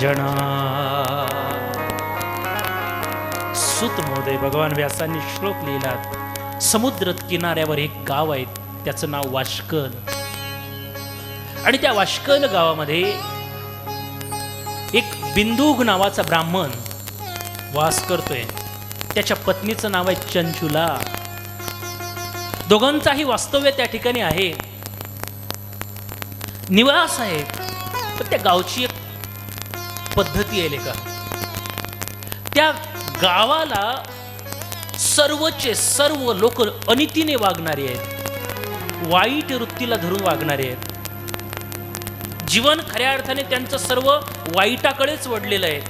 जना सुत महोदय भगवान व्यासांनी श्लोक लिहिलात समुद्र किनाऱ्यावर एक गाव आहे त्याचं नाव वाशकल आणि त्या वाशकल गावामध्ये एक बिंदुग नावाचा ब्राह्मण वास करतोय. त्याच्या पत्नीचं नाव आहे चंचुला. दोघांचाही वास्तव्य त्या ठिकाणी आहे. निवास आहे. पण त्या गावची एक पद्धती आहे का त्या गावाला सर्वचे सर्व लोक अनितीने वागणारे आहेत. वाईट वृत्तीला धरून वागणारे आहेत. जीवन खऱ्या अर्थाने त्यांचं सर्व वाईटाकडेच वडलेलं आहे.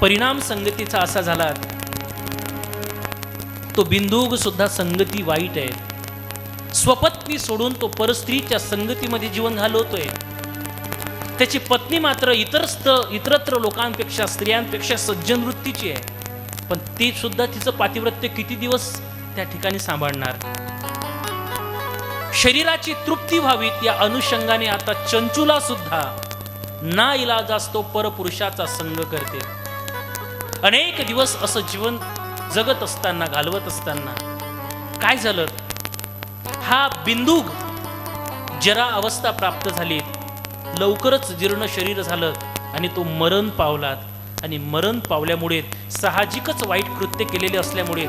परिणाम संगतीचा असा झाला. तो बिंदूग सुद्धा संगती वाईट आहे. स्वपत्नी सोडून तो परस्त्रीच्या संगतीमध्ये जीवन घालवतोय. त्याची पत्नी मात्र इतरस्त इतरत्र लोकांपेक्षा स्त्रियांपेक्षा सज्जन वृत्तीची आहे. पण ती सुद्धा तिचं पातिव्रत्य किती दिवस त्या ठिकाणी सांभाळणार? शरीराची तृप्ती व्हावीत या अनुषंगाने आता चंचुला सुद्धा ना इलाज असतो परपुरुषाचा संग करते. अनेक दिवस असं जीवन जगत असताना घालवत असताना काय झालं? हा बिंदू जरा अवस्था प्राप्त झाली लवकरच जीर्ण शरीर झालं आणि तो मरण पावलात आणि मरण पावल्यामुळे साहजिकच वाईट कृत्य केलेले असल्यामुळे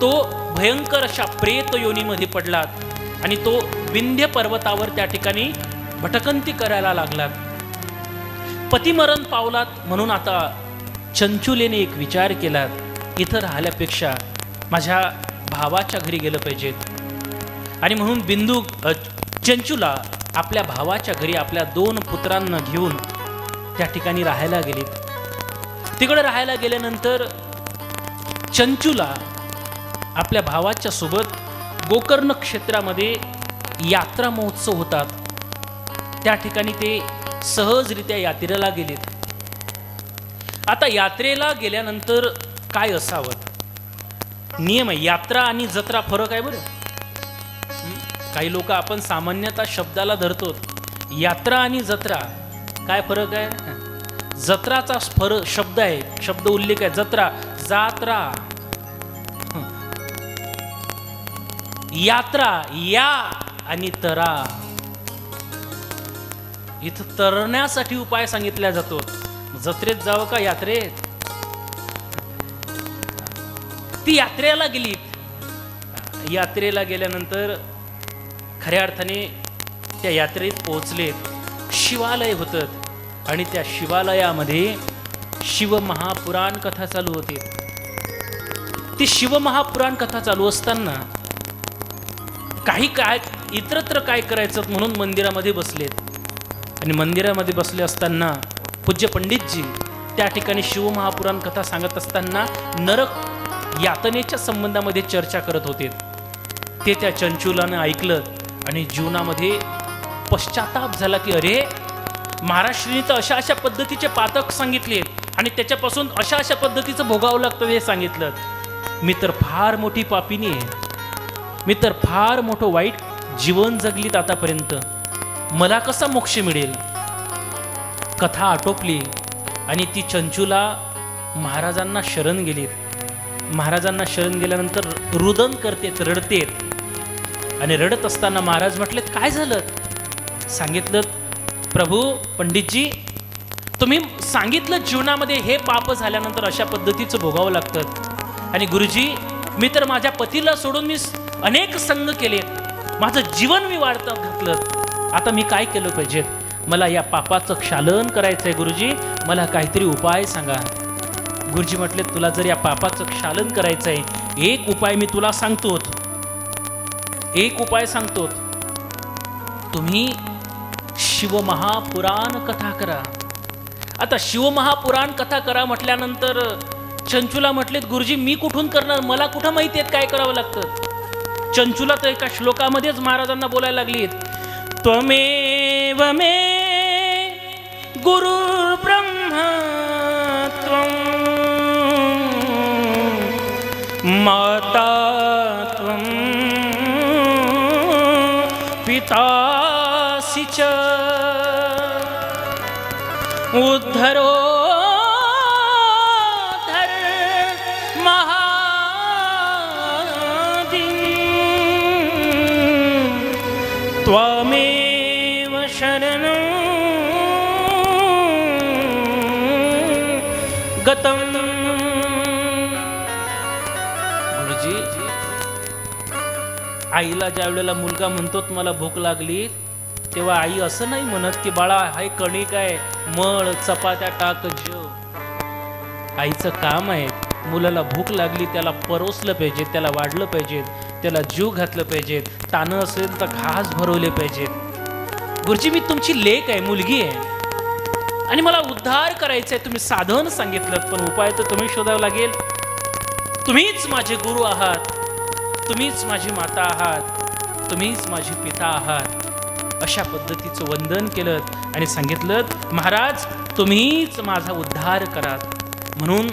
तो भयंकर अशा प्रेत योनीमध्ये पडलात आणि तो विंध्य पर्वतावर त्या ठिकाणी भटकंती करायला लागलात पतिमरण पावलात म्हणून आता चंचुलेने एक विचार केला इथं राहिल्यापेक्षा माझ्या भावाच्या घरी गेलं पाहिजेत. आणि म्हणून बिंदू चंचूला चंचुला आपल्या भावाच्या घरी आपल्या दोन पुत्रांना घेऊन त्या ठिकाणी राहायला गेली. तिकडे राहायला गेल्यानंतर चंचूला आपल्या भावाच्या सोबत गोकर्ण क्षेत्रामध्ये यात्रा महोत्सव होतात त्या ठिकाणी ते सहजरित्या यात्रेला गेलेत आता यात्रेला गेल्यानंतर काय असावं? नियम आहे यात्रा आणि जत्रा फरक आहे बरं. काही लोक आपण सामान्यतः शब्दाला धरतो. यात्रा आणि जत्रा काय फरक आहे? जत्राचा फरक शब्द आहे. शब्द उल्लेख आहे. जत्रा जात्रा. यात्रा या आणि तरा. इथं तरण्यासाठी उपाय सांगितला जातो. जत्रेत जावं का यात्रेत? ती यात्रेला गेली यात्रेला गेल्यानंतर खऱ्या अर्थाने त्या यात्रेत पोहोचलेत शिवालय होतं. आणि त्या शिवालयामध्ये शिवमहापुराण कथा चालू होती. ती शिवमहापुराण कथा चालू असताना काही काय इतरत्र काय करायचं म्हणून मंदिरामध्ये बसलेत. आणि मंदिरामध्ये बसले असताना पूज्य पंडितजी त्या ठिकाणी शिवमहापुराण कथा सांगत असताना नरक यातनेच्या संबंधामध्ये चर्चा करत होते. ते त्या चंचुलानं ऐकलं. आणि जीवनामध्ये पश्चाताप झाला की अरे महाराष्ट्रीने तर अशा अशा पद्धतीचे पातक सांगितले आणि त्याच्यापासून अशा अशा पद्धतीचं भोगावं लागतं हे सांगितलं. मी तर फार मोठी पापिनी आहे. मी तर फार मोठं वाईट जीवन जगलीत आतापर्यंत. मला कसा मोक्ष मिळेल? कथा आटोपली आणि ती चंचुला महाराजांना शरण गेलीत महाराजांना शरण गेल्यानंतर रुदन करतेत रडतेत. आणि रडत असताना महाराज म्हटले काय झालं? सांगितलं प्रभू पंडितजी तुम्ही सांगितलं जीवनामध्ये हे पाप झाल्यानंतर अशा पद्धतीचं भोगावं लागतं. आणि गुरुजी मी तर माझ्या पतीला सोडून मी अनेक संघ केले. माझं जीवन मी वाढतं घातलं. आता मी काय केलं पाहिजे? मला या पापाचं क्षालन करायचं आहे गुरुजी. मला काहीतरी उपाय सांगा. गुरुजी म्हटले तुला जर या पापाचं क्षालन करायचं आहे एक उपाय मी तुला सांगतो. एक उपाय सांगतो. तुम्ही शिवमहापुराण कथा करा. आता शिवमहापुराण कथा करा म्हटल्यानंतर चंचुला म्हटलेत गुरुजी मी कुठून करणार? मला कुठं माहिती आहेत काय करावं लागतं? चंचुला तर एका श्लोकामध्येच महाराजांना बोलायला लागली त्वमेव मे गुरु ब्रह्म माता पितासि च। उद्धरो धर त्वमेव शरणं गतम् आईला ज्या वेळेला मुलगा म्हणतो मला भूक लागली? तेव्हा आई असं नाही म्हणत की बाळा हाय कणिक आहे मळ चपात्या टाक जेव. आईचं काम आहे मुलाला भूक लागली त्याला परोसलं पाहिजे त्याला वाढलं पाहिजे त्याला जीव घातलं पाहिजे तानं असेल तर घास भरवले पाहिजेत गुरुजी मी तुमची लेक आहे मुलगी आहे. आणि मला उद्धार करायचा आहे तुम्ही साधन सांगितलं पण उपाय तर तुम्ही शोधावं लागेल. तुम्हीच माझे गुरु आहात. तुम्हीच माझी माता आहात. तुम्हीच माझी पिता आहात. अशा पद्धतीचं वंदन केलं आणि सांगितलं महाराज तुम्हीच माझा उद्धार करा. म्हणून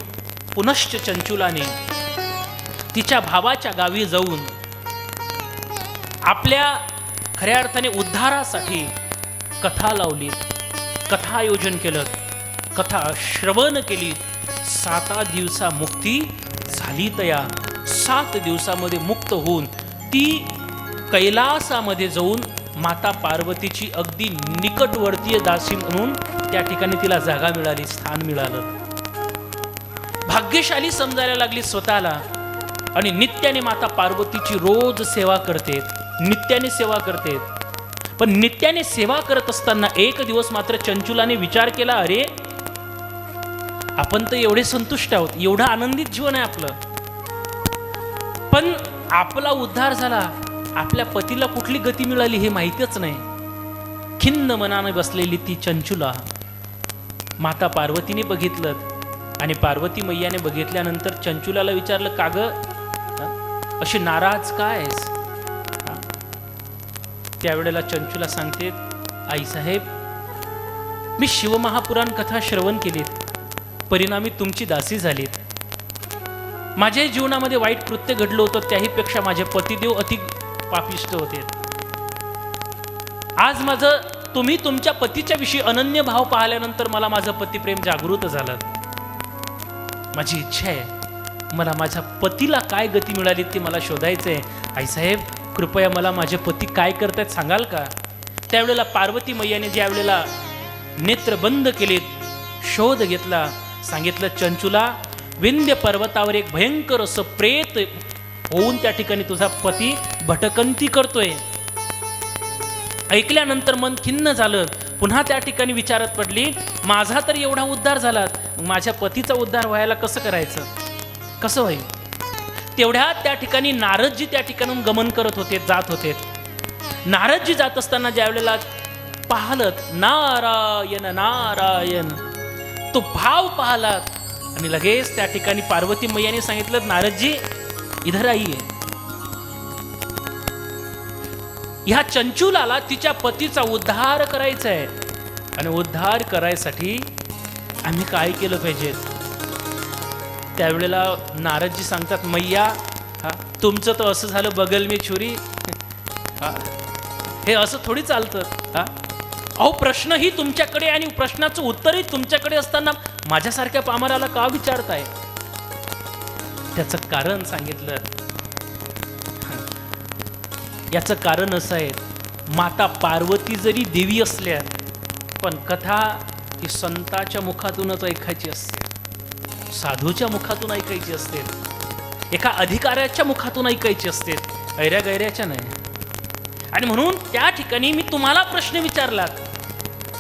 पुनश्च चंचुलाने तिच्या भावाच्या गावी जाऊन आपल्या खऱ्या अर्थाने उद्धारासाठी कथा लावली कथा आयोजन केलं कथा श्रवण केली. साता दिवसा मुक्ती झाली तया. सात दिवसामध्ये मुक्त होऊन ती कैलासामध्ये जाऊन माता पार्वतीची अगदी निकटवर्तीय दासी म्हणून त्या ठिकाणी तिला जागा मिळाली स्थान मिळालं. भाग्यशाली समजायला लागली स्वतःला आणि नित्याने माता पार्वतीची रोज सेवा करते नित्याने सेवा करते. पण नित्याने सेवा करत असताना एक दिवस मात्र चंचुलाने विचार केला अरे आपण तर एवढे संतुष्ट आहोत एवढं आनंदित जीवन आहे आपलं. पण आपला उद्धार झाला आपल्या पतीला कुठली गती मिळाली हे माहितीच नाही. खिन्न मनाने बसलेली ती चंचुला माता पार्वतीने बघितलं आणि पार्वती मैयाने बघितल्यानंतर चंचुलाला विचारलं का ग अशी नाराज काय त्यावेळेला चंचुला सांगते आईसाहेब मी शिवमहापुराण कथा श्रवण केलीत. परिणामी तुमची दासी झालीत. माझ्या जीवनामध्ये वाईट कृत्य घडलं होतं त्याहीपेक्षा माझे पतिदेव अति पापिष्ट होते. आज माझं तुम्ही तुमच्या पतीच्या विषयी अनन्य भाव पाहिल्यानंतर मला माझं पतिप्रेम जागृत झालं. माझी इच्छा आहे मला माझ्या पतीला काय गती मिळाली ते मला शोधायचं आहे आईसाहेब कृपया मला माझे पती काय करतायत सांगाल का? त्यावेळेला पार्वती मैयाने ज्या वेळेला नेत्र बंद केलेत शोध घेतला सांगितलं चंचुला विंध्य पर्वतावर एक भयंकर असं प्रेत होऊन त्या ठिकाणी तुझा पती भटकंती करतोय. ऐकल्यानंतर मन खिन्न झालं. पुन्हा त्या ठिकाणी विचारत पडली माझा तर एवढा उद्धार झाला. माझ्या पतीचा उद्धार व्हायला कसं करायचं? कसं होईल? तेवढ्या त्या ठिकाणी नारदजी त्या ठिकाणून गमन करत होते जात होते. नारदजी जात असताना ज्या वेळेला पाहलत नारायण नारायण. तो भाव पाहलात. आणि लगेच त्या ठिकाणी पार्वती मैयाने सांगितलं नारदजी इधर आईये ह्या चंचुलाला तिच्या पतीचा उद्धार करायचा आहे. आणि उद्धार करायसाठी आम्ही काय केलं पाहिजे? त्यावेळेला नारदजी सांगतात मैया हा तुमचं तर असं झालं बगल मी छुरी. हा. हे असं थोडी चालतं. हा. अहो प्रश्नही तुमच्याकडे आणि प्रश्नाचं उत्तरही तुमच्याकडे असताना माझ्यासारख्या पामराला का विचारताय? त्याचं कारण सांगितलं. याचं कारण असं आहे माता पार्वती जरी देवी असल्या पण कथा ही संताच्या मुखातूनच ऐकायची असते. साधूच्या मुखातून ऐकायची असते. एका अधिकाऱ्याच्या मुखातून ऐकायची असते. ऐऱ्या गैऱ्याच्या नाही. आणि म्हणून त्या ठिकाणी मी तुम्हाला प्रश्न विचारलात.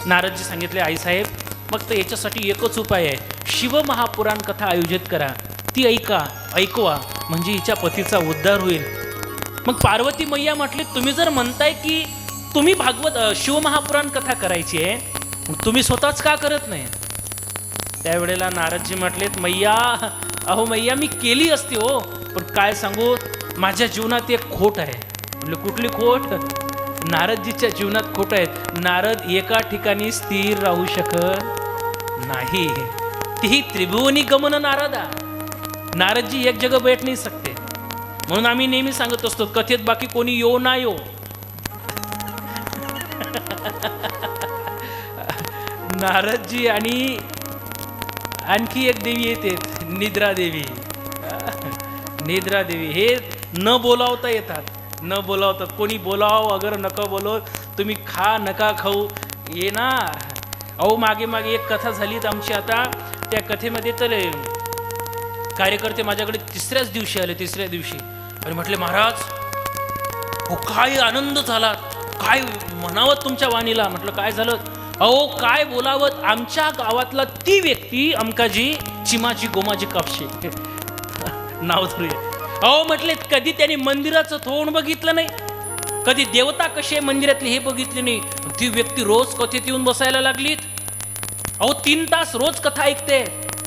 नारदजी सांगितले आईसाहेब मग तर याच्यासाठी एकच उपाय आहे. शिवमहापुराण कथा आयोजित करा. ती ऐका ऐकवा म्हणजे हिच्या पतीचा उद्धार होईल. मग पार्वती मैया म्हटले तुम्ही जर म्हणताय की तुम्ही भागवत शिवमहापुराण कथा करायची आहे तुम्ही स्वतःच का करत नाही? त्यावेळेला नारदजी म्हटलेत मैया अहो मैया मी केली असती हो पण काय सांगू माझ्या जीवनात एक खोट आहे. म्हणजे कुठली खोट? नारदजीच्या जीवनात खोट आहेत. नारद एका ठिकाणी स्थिर राहू शकत नाही. तीही त्रिभुवनी गमन नारदा. नारदजी एक जग बैठ नाही सकते. म्हणून आम्ही नेहमी सांगत असतो कथेत बाकी कोणी यो ना यो. नारदजी आणि आणखी एक देवी येते निद्रा देवी. निद्रा देवी. हे न बोलावता येतात. न बोलावतात कोणी बोलाव अगर नका बोलो तुम्ही खा नका खाऊ. ये ना. अहो मागे मागे एक कथा झालीत आमची आता. त्या कथेमध्ये तर कार्यकर्ते माझ्याकडे तिसऱ्याच दिवशी आले तिसऱ्या दिवशी. आणि म्हटले महाराज हो काय आनंद झाला. काय म्हणावं तुमच्या वाणीला? म्हटलं काय झालं? अहो काय बोलावं? आमच्या गावातला ती व्यक्ती अमकाजी चिमाची गोमाजी कापशे. नाव धरूया. अहो म्हटले कधी त्यांनी मंदिराचं तोंड बघितलं नाही? कधी देवता कशी आहे मंदिरातली हे बघितली नाही? ती व्यक्ती रोज कथेत येऊन बसायला लागलीत. अहो तीन तास रोज कथा ऐकते.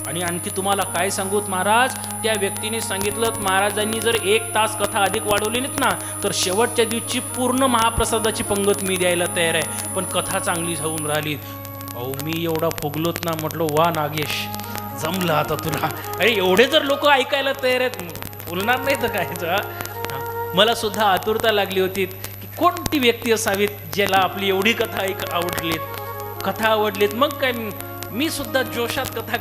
आणि आणखी तुम्हाला काय सांगूत महाराज? त्या व्यक्तीने सांगितलं महाराजांनी जर एक तास कथा अधिक वाढवली नाहीत ना तर शेवटच्या दिवशी पूर्ण महाप्रसादाची पंगत मी द्यायला तयार आहे. पण कथा चांगली होऊन राहिली. अहो मी एवढा फुगलोत ना म्हटलो वा नागेश जमलं आता तुला. अरे एवढे जर लोक ऐकायला तयार आहेत बोलणार नाही तर काय तर, मला सुद्धा आतुरता लागली होती की कोणती व्यक्ती असावीत ज्याला आपली एवढी कथा ऐक आवडलीत? कथा आवडलीत. मग काय मी सुद्धा जोशात कथा